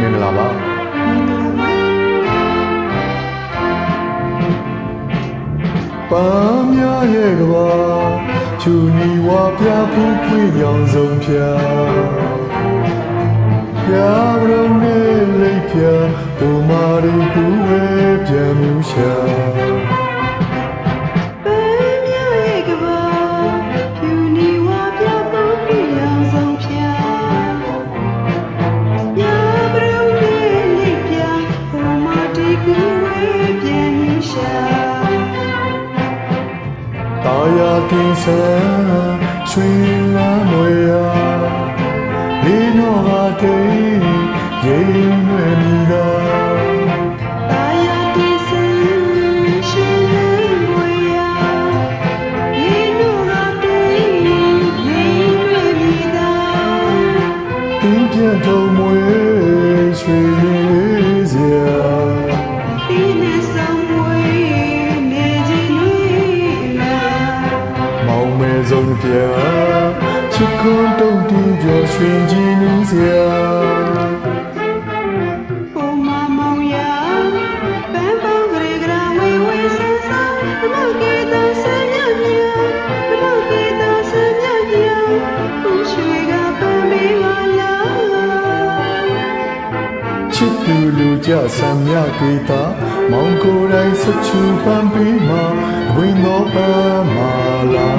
မင်္ဂလာပါမင်္ဂလာပါပန်းများရဲ့ကဘာချူနီဝါပြဖူးဖွေးရောင်စုံဖြာပြရုံ တာယာတင်ဆန်းရွှေလမ်းမွေရာလေးတော်ဟာတိတ်ရိမ်ရွယ်မိသာတာယာတီစံရှင်လေးဝေယာဒီလိုကတည်းရေရွယ်မိသာပြင်းပြထုံမွေ ဆုံးပြချစ်ခွန်းတုံးတင်ပြောရွှင်ကြည်နူးစရာဘုံမမောင်ရပန်းပန်းဂရေဂရာဝေဝေဆန်းဆန်းဘမကေတာဆန်းမြမြဘမကေတာဆန်းမြမြကိုရွှေကပန်းပေးပါလားချစ်သူလူကြဆံမြကေတာမောင်ကိုယ်တိုင်စချူပန်းပေးမှာဝင်းတော်ပန်းမာလာ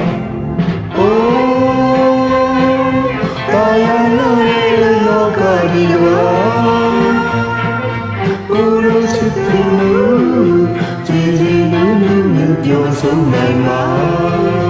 Love.